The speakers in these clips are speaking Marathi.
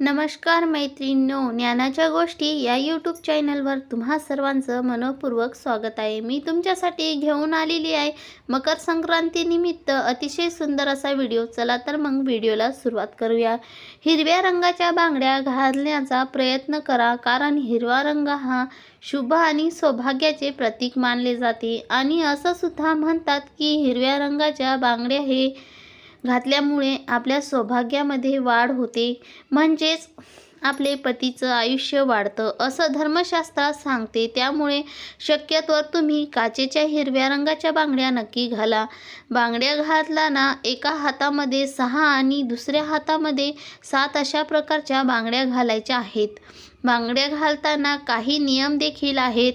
नमस्कार मैत्रिणींनो ज्ञानाच्या गोष्टी या यूट्यूब चॅनलवर तुम्हा सर्वांचं मनपूर्वक स्वागत आहे. मी तुमच्यासाठी घेऊन आलेली आहे मकर संक्रांतीनिमित्त अतिशय सुंदर असा व्हिडिओ. चला तर मग व्हिडिओला सुरुवात करूया. हिरव्या रंगाच्या बांगड्या घालण्याचा प्रयत्न करा कारण हिरवा रंग हा शुभ आणि सौभाग्याचे प्रतीक मानले जाते. आणि असं सुद्धा म्हणतात की हिरव्या रंगाच्या बांगड्या हे घातल्यामुळे आपल्या सौभाग्यामध्ये वाढ होते. म्हणजेच आपले पतीचं आयुष्य वाढतं असं धर्मशास्त्रात सांगते. त्यामुळे शक्यतोवर तुम्ही काचेच्या हिरव्या रंगाच्या बांगड्या नक्की घाला. बांगड्या घातलाना एका हातामध्ये सहा आणि दुसऱ्या हातामध्ये सात अशा प्रकारच्या बांगड्या घालायच्या आहेत. बांगड्या घालताना काही नियम देखील आहेत.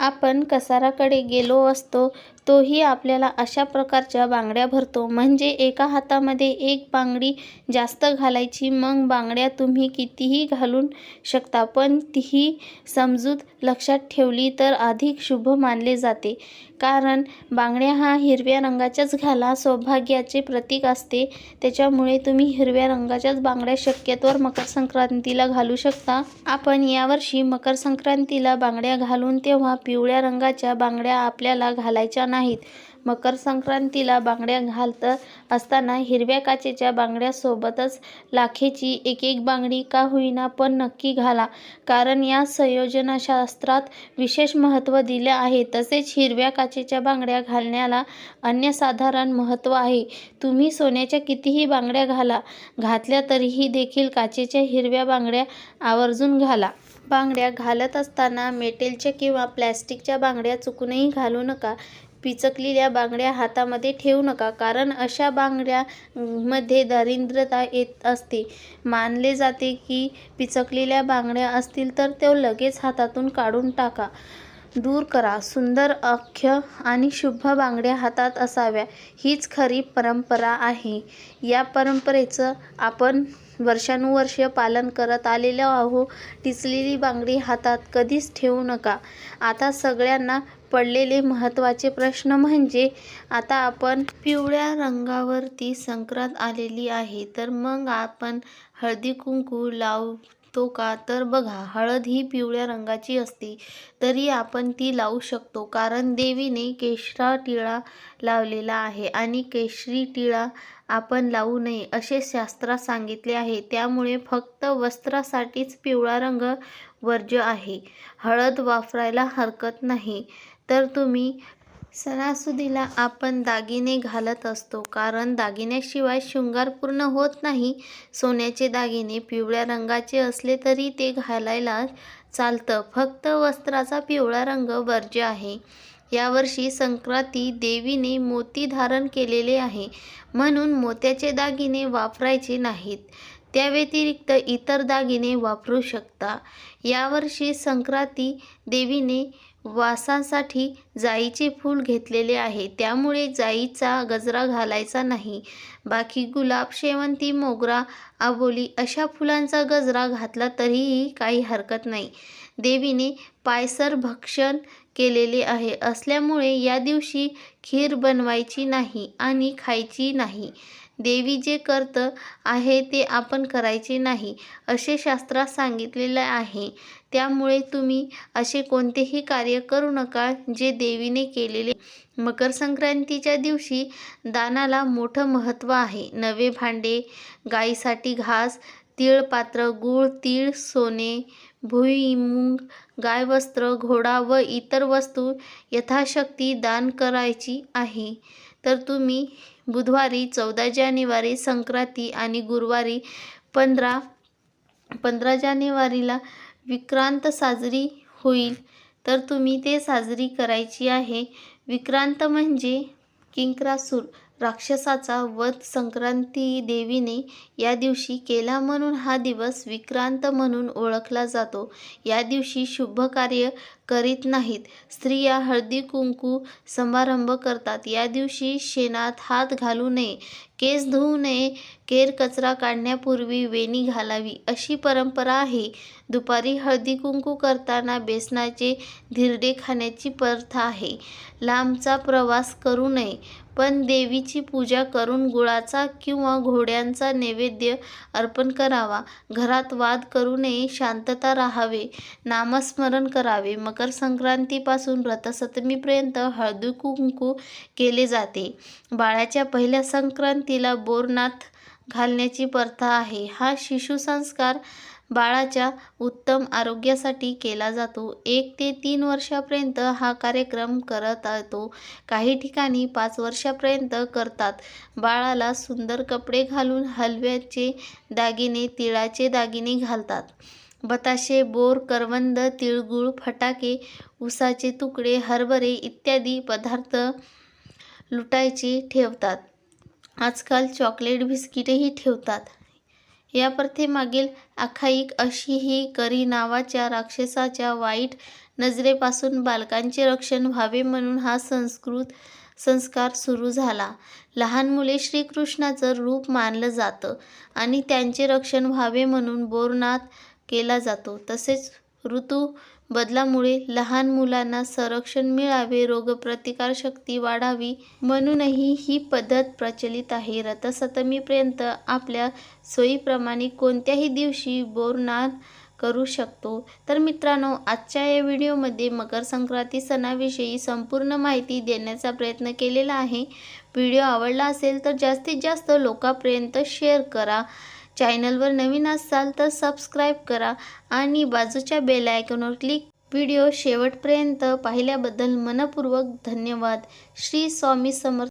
आपण कसाराकडे गेलो असतो तोही आपल्याला अशा प्रकारच्या बांगड्या भरतो. म्हणजे एका हातामध्ये एक बांगडी जास्त घालायची मग बांगड्या तुम्ही कितीही घालून शकता पण तीही समजूत लक्षात ठेवली तर अधिक शुभ मानले जाते. कारण बांगड्या हा हिरव्या रंगाच्याच घाला सौभाग्याचे प्रतीक असते. त्याच्यामुळे तुम्ही हिरव्या रंगाच्याच बांगड्या शक्यतोवर मकर संक्रांतीला घालू शकता. आपण यावर्षी मकर संक्रांतीला बांगड्या घालून तेव्हा पिवळ्या रंगाच्या बांगड्या आपल्याला घालायच्या नाहीत. मकर संक्रांतीला बांगड्या घालत असताना हिरव्या काचेच्या बांगड्यासोबतच लाखेची एक एक बांगडी का होईना पण नक्की घाला. कारण या संयोजनशास्त्रात विशेष महत्त्व दिले आहे. तसेच हिरव्या काचेच्या बांगड्या घालण्याला अन्यसाधारण महत्त्व आहे. तुम्ही सोन्याच्या कितीही बांगड्या घाला घातल्या तरीही देखील काचेच्या हिरव्या बांगड्या आवर्जून घाला. बांगड्या घालत असताना मेटेलच्या किंवा प्लॅस्टिकच्या बांगड्या चुकूनही घालू नका. पिचकलेल्या बांगड्या हातामध्ये ठेवू नका कारण अशा बांगड्यामध्ये दरिद्रता येत असते. मानले जाते की पिचकलेल्या बांगड्या असतील तर तो लगेच हातातून काढून टाका. दूर करा. सुंदर अख्य आणि शुभ बांगड्या हातात असाव्या. हीच खरी परंपरा आहे. या परंपरेचं आपण वर्षानुवर्ष पालन करत आलेलो आहो. टिचलेली बांगडी हातात कधीच ठेवू नका. आता सगळ्यांना पडलेले महत्त्वाचे प्रश्न म्हणजे आता आपण पिवळ्या रंगावरती संक्रांत आलेली आहे तर मग आपण हळदी कुंकू शकतो का? तर बघा हळद ही पिवळ्या रंगाची असते तरी आपण ती लावू शकतो कारण देवीने केशरा टिळा लावलेला आहे आणि केशरी टिळा आपण लावू नये असे शास्त्रात सांगितले आहे. त्यामुळे फक्त वस्त्रासाठीच पिवळा रंग वर्ज्य आहे. हळद वापरायला हरकत नाही. तर तुम्ही सणासुदीला आपण दागिने घालत असतो कारण दागिन्याशिवाय शृंगार पूर्ण होत नाही. सोन्याचे दागिने पिवळ्या रंगाचे असले तरी ते घालायला चालतं. फक्त वस्त्राचा पिवळा रंग वर्ज्य आहे. यावर्षी संक्रांती देवीने मोती धारण केलेले आहे म्हणून मोत्याचे दागिने वापरायचे नाहीत. त्या व्यतिरिक्त इतर दागिने वापरू शकता. यावर्षी संक्रांती देवीने वासांसाठी जाईचे फूल घेतलेले आहे. त्यामुळे जाईचा गजरा घालायचा नाही. बाकी गुलाब शेवंती मोगरा आबोली अशा फुलांचा गजरा घातला तरीही काही हरकत नाही. देवीने पायसर भक्षण केलेले आहे. असल्यामुळे या दिवशी खीर बनवायची नाही आणि खायची नाही. देवी जे करतं आहे ते आपण करायचे नाही असे शास्त्रात सांगितलेले आहे. त्यामुळे तुम्ही असे कोणतेही कार्य करू नका जे देवीने केलेले. मकर संक्रांतीच्या दिवशी दानाला मोठं महत्त्व आहे. नवे भांडे गाईसाठी घास तीळ पात्र गूळ तीळ सोने भुईमुंग गाय वस्त्र घोडा व इतर वस्तू यथाशक्ती दान करायची आहे. तर तुम्ही बुधवारी चौदा जानेवारी संक्रांती आणि गुरुवारी पंधरा पंधरा जानेवारीला विक्रांत साजरी होईल. तर तुम्ही ते साजरी करायची आहे. विक्रांत म्हणजे किंक्रासूर. राक्षसाचा वध संक्रांती देवीने या दिवशी केला म्हणून हा दिवस विक्रांत म्हणून ओळखला जातो. या दिवशी शुभ कार्य करीत नाहीत. स्त्रिया हळदी कुंकू समारंभ करतात. या दिवशी शेणात हात घालू नये. केस धुवू नये केर कचरा काढण्यापूर्वी वेणी घालावी अशी परंपरा आहे. दुपारी हळदी कुंकू करताना बेसनाचे धिरडे खाण्याची प्रथा आहे. लांबचा प्रवास करू नये पण देवीची पूजा करून गुळाचा किंवा घोड्यांचा नैवेद्य अर्पण करावा. घरात वाद करू नये शांतता राहावे नामस्मरण करावे. मकर संक्रांतीपासून रथसप्तमीपर्यंत हळदी कुंकू केले जाते. बाळाच्या पहिल्या तिला बोरनाथ घालण्याची प्रथा आहे. हा शिशुसंस्कार बाळाच्या उत्तम आरोग्यासाठी केला जातो. एक ते तीन वर्षापर्यंत हा कार्यक्रम करत येतो काही ठिकाणी पाच वर्षापर्यंत करतात. बाळाला सुंदर कपडे घालून हलव्याचे दागिने तिळाचे दागिने घालतात. बताशे बोर करवंद तिळगुळ फटाके उसाचे तुकडे हरभरे इत्यादी पदार्थ लुटायचे ठेवतात. आजकाल चॉकलेट बिस्किटेही ठेवतात. या प्रथेमागील आख्यायिक अशी ही करी नावाच्या राक्षसाच्या वाईट नजरेपासून बालकांचे रक्षण व्हावे म्हणून हा संस्कृत संस्कार सुरू झाला. लहान मुले श्रीकृष्णाचं रूप मानलं जातं आणि त्यांचे रक्षण व्हावे म्हणून बोरनाथ केला जातो. तसेच ऋतू बदलामुळे लहान मुलांना संरक्षण मिळावे रोगप्रतिकारशक्ती वाढावी म्हणूनही ही पद्धत प्रचलित आहे. रथसप्तमीपर्यंत आपल्या सोयीप्रमाणे कोणत्याही दिवशी बोरनाथ करू शकतो. तर मित्रांनो आजच्या या व्हिडिओमध्ये मकर संक्रांती सणाविषयी संपूर्ण माहिती देण्याचा प्रयत्न केलेला आहे. व्हिडिओ आवडला असेल तर जास्तीत जास्त लोकांपर्यंत शेअर करा. चॅनलवर नवीन असाल तर सबस्क्राईब करा आणि बाजूच्या बेल आयकॉनवर क्लिक व्हिडिओ शेवटपर्यंत पाहिल्याबद्दल मनपूर्वक धन्यवाद. श्री स्वामी समर्थ